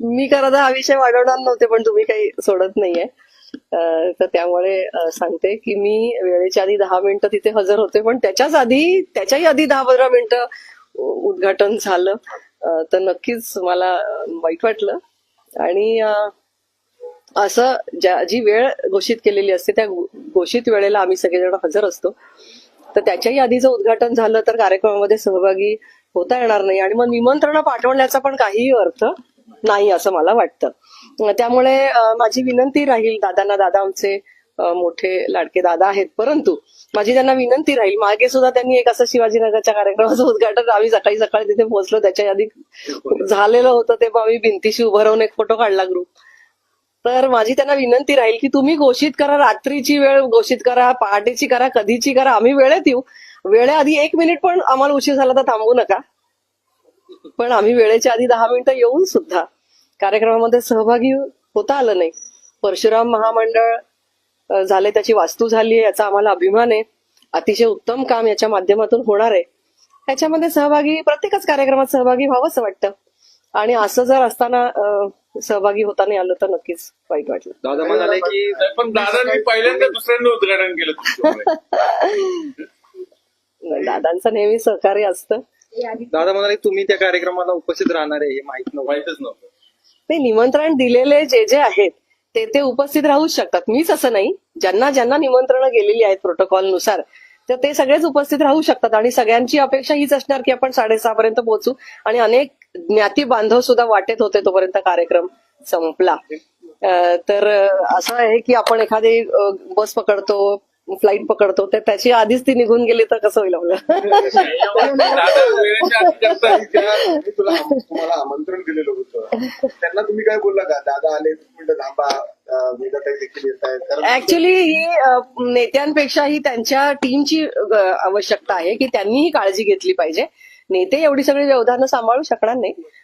मी खरं हा विषय वाढवणार नव्हते पण तुम्ही काही सोडत नाहीये. तर त्यामुळे सांगते की मी वेळेच्या आधी दहा मिनिटं तिथे हजर होते पण त्याच्याच आधी त्याच्याही आधी दहा पंधरा मिनिटं उद्घाटन झालं. तर नक्कीच मला वाईट वाटलं. आणि असं ज्या जी वेळ घोषित केलेली असते त्या घोषित वेळेला आम्ही सगळेजण हजर असतो. तर त्याच्याही आधी जर उद्घाटन झालं तर कार्यक्रमामध्ये सहभागी होता येणार नाही. आणि मग निमंत्रण पाठवण्याचा पण काहीही अर्थ नाही असं मला वाटतं. त्यामुळे माझी विनंती राहील दादांना. दादा आमचे मोठे लाडके दादा आहेत. परंतु माझी त्यांना विनंती राहील. मागे सुद्धा त्यांनी एक असं शिवाजीनगरच्या कार्यक्रमाचं उद्घाटन आम्ही सकाळी सकाळी तिथे पोहोचलो. त्याच्या आधी झालेलं होतं ते आम्ही भिंतीशी उभं राहून एक फोटो काढला ग्रुप तर माझी त्यांना विनंती राहील की तुम्ही घोषित करा रात्रीची वेळ घोषित करा पहाटेची करा कधीची करा. आम्ही वेळेत येऊ. वेळेआधी एक मिनिट पण आम्हाला उशीर झाला तर थांबू नका. पण आम्ही वेळेच्या आधी दहा मिनिटं येऊन सुद्धा कार्यक्रमामध्ये सहभागी होता आलं नाही. परशुराम महामंडळ झाले त्याची वास्तू झाली आहे याचा आम्हाला अभिमान आहे. अतिशय उत्तम काम याच्या माध्यमातून होणार आहे. त्याच्यामध्ये सहभागी प्रत्येकच कार्यक्रमात सहभागी व्हावं असं वाटतं. आणि असं जर असताना सहभागी होता नाही आलं तर नक्कीच वाईट वाटलं. दादा म्हणाले की पण दादांनी पहिल्यांदा दुसऱ्यांदा उद्घाटन केलं. दादांचं नेहमी सहकार्य असतं. दादा म्हणाले की तुम्ही त्या कार्यक्रमाला उपस्थित राहणार आहे हे माहीत नव्हतं. माहितच नव्हतं. ते निमंत्रण दिलेले जे जे आहेत ते ते उपस्थित राहूच शकतात. मीच असं नाही. ज्यांना ज्यांना निमंत्रण गेलेली आहेत प्रोटोकॉलनुसार तर ते सगळेच उपस्थित राहू शकतात आणि सगळ्यांची अपेक्षा हीच असणार की आपण साडेसहा पर्यंत पोहोचू आणि अनेक ज्ञाती बांधव सुद्धा वाटेत होते तोपर्यंत कार्यक्रम संपला. तर असं आहे की आपण एखादी बस पकडतो फ्लाईट पकडतो तर त्याची आधीच ती निघून गेली तर कसं होईल आपलं? आमंत्रण दिलेलं होतं त्यांना तुम्ही काय बोलला का दादा आले थांबा ऍक्च्युली ही नेत्यांपेक्षाही त्यांच्या टीमची आवश्यकता आहे की त्यांनी ही काळजी घेतली पाहिजे. नेते एवढी सगळी व्यवधानं सांभाळू शकणार नाही.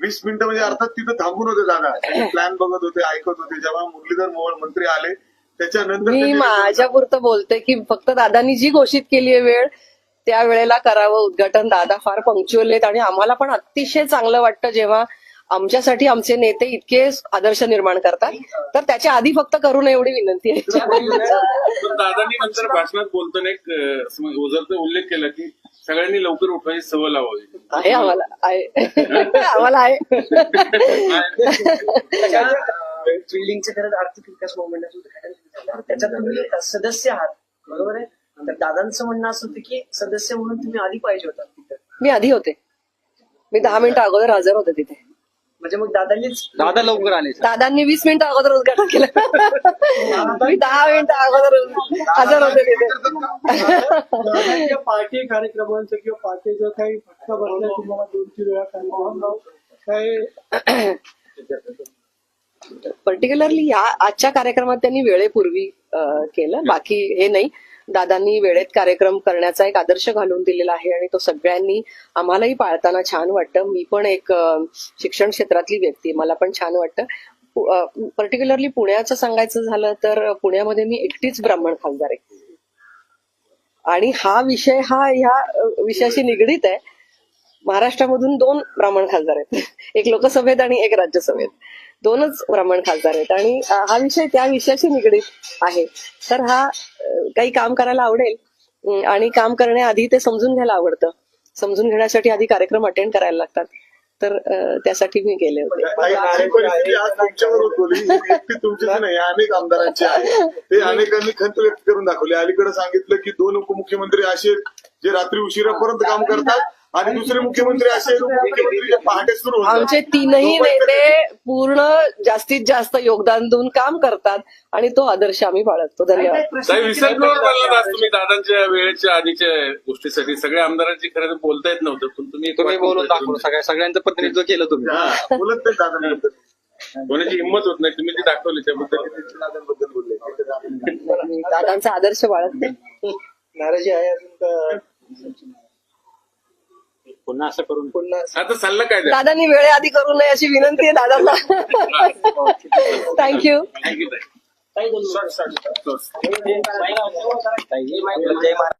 वीस मिनिटं म्हणजे अर्थात तिथं थांबून होते दादा प्लॅन बघत होते ऐकत होते. जेव्हा मुरलीधर मोहोळ मंत्री आले त्याच्यानंतर मी माझ्या पुरतं बोलते की फक्त दादांनी जी घोषित केली आहे वेळ त्या वेळेला करावं उद्घाटन. दादा फार पंक्च्युअल आहेत आणि आम्हाला पण अतिशय चांगलं वाटतं जेव्हा आमच्यासाठी आमचे नेते इतके आदर्श निर्माण करतात. तर त्याच्या आधी फक्त करू नये एवढी विनंती आहे. पण दादांनी नंतर भाषणात बोलताना एक म्हणजे ओझरचा उल्लेख केला की सगळ्यांनी लवकर उठवायची सवय लावावी. आहे आम्हाला आहे. आम्हाला आहे. खरंच आर्थिक विकास झालं. त्याच्यात तुम्ही सदस्य आहात बरोबर आहे? तर दादांचं म्हणणं असं होतं की सदस्य म्हणून तुम्ही आधी पाहिजे होता तिथं. मी आधी होते. मी दहा मिनिटं अगोदर हजर होते तिथे. म्हणजे मग दादांनीच दादा लवकर आले दादांनी वीस मिनिटं अगोदर उद्घाटन केलं. मी दहा मिनिटं अगोदर हजर होते तिथे. पार्टी कार्यक्रमांचं किंवा पार्टीचं काही फटका बसला तुम्हाला दोन तीन वेळा कार्यक्रम काही पर्टिक्युलरली या आजच्या कार्यक्रमात त्यांनी वेळेपूर्वी केलं. बाकी हे नाही. दादांनी वेळेत कार्यक्रम करण्याचा एक आदर्श घालून दिलेला आहे आणि तो सगळ्यांनी आम्हालाही पाळताना छान वाटतं. मी पण एक शिक्षण क्षेत्रातली व्यक्ती मला पण छान वाटतं. पर्टिक्युलरली पुण्याचं सांगायचं झालं तर पुण्यामध्ये मी एकटीच ब्राह्मण खासदार आहे. आणि हा विषय हा ह्या विषयाशी निगडीत आहे. महाराष्ट्रामधून दोन ब्राह्मण खासदार आहेत. एक लोकसभेत आणि एक राज्यसभेत. दोनच ब्राह्मण खासदार आहेत. आणि हा विषय त्या विषयाशी निगडीत आहे. तर हा काही काम करायला आवडेल. आणि काम करण्याआधी ते समजून घ्यायला आवडतं. समजून घेण्यासाठी आधी कार्यक्रम अटेंड करायला लागतात. तर त्यासाठी मी गेले होते. ही तुमचीच नाही अनेक आमदारांची आहे. ते अनेकांनी खंत व्यक्त करून दाखवली. अलीकडे सांगितलं की दोन उपमुख्यमंत्री असे आहेत, जे रात्री उशिरापर्यंत काम करतात. आणि दुसरे मुख्यमंत्री असे जे पहाटे सुरू. आमचे तीनही नेते पूर्ण जास्तीत जास्त योगदान देऊन काम करतात आणि तो आदर्श आम्ही बाळगतो. धन्यवाद. तुम्ही दादांच्या वेळेच्या आधीच्या गोष्टीसाठी. सगळ्या आमदारांची खरं तर बोलता येत नव्हतं पण तुम्ही तुम्ही बोलून दाखवलं सगळ्या सगळ्यांचं प्रतिनिधित्व केलं तुम्ही. हा, बोलत नाही दादा होण्याची हिंमत होत नाही तुम्ही ती दाखवली त्याबद्दल. दादांबद्दल बोलले दादांचा आदर्श बाळगते. नाराजी आहे अजून का पुन्हा असं करून पुन्हा आता सल्ला काय द्या दादांनी वेळेआधी करू नये अशी विनंती आहे दादांना. थँक्यू थँक्यू दोन ताई जय महाराज.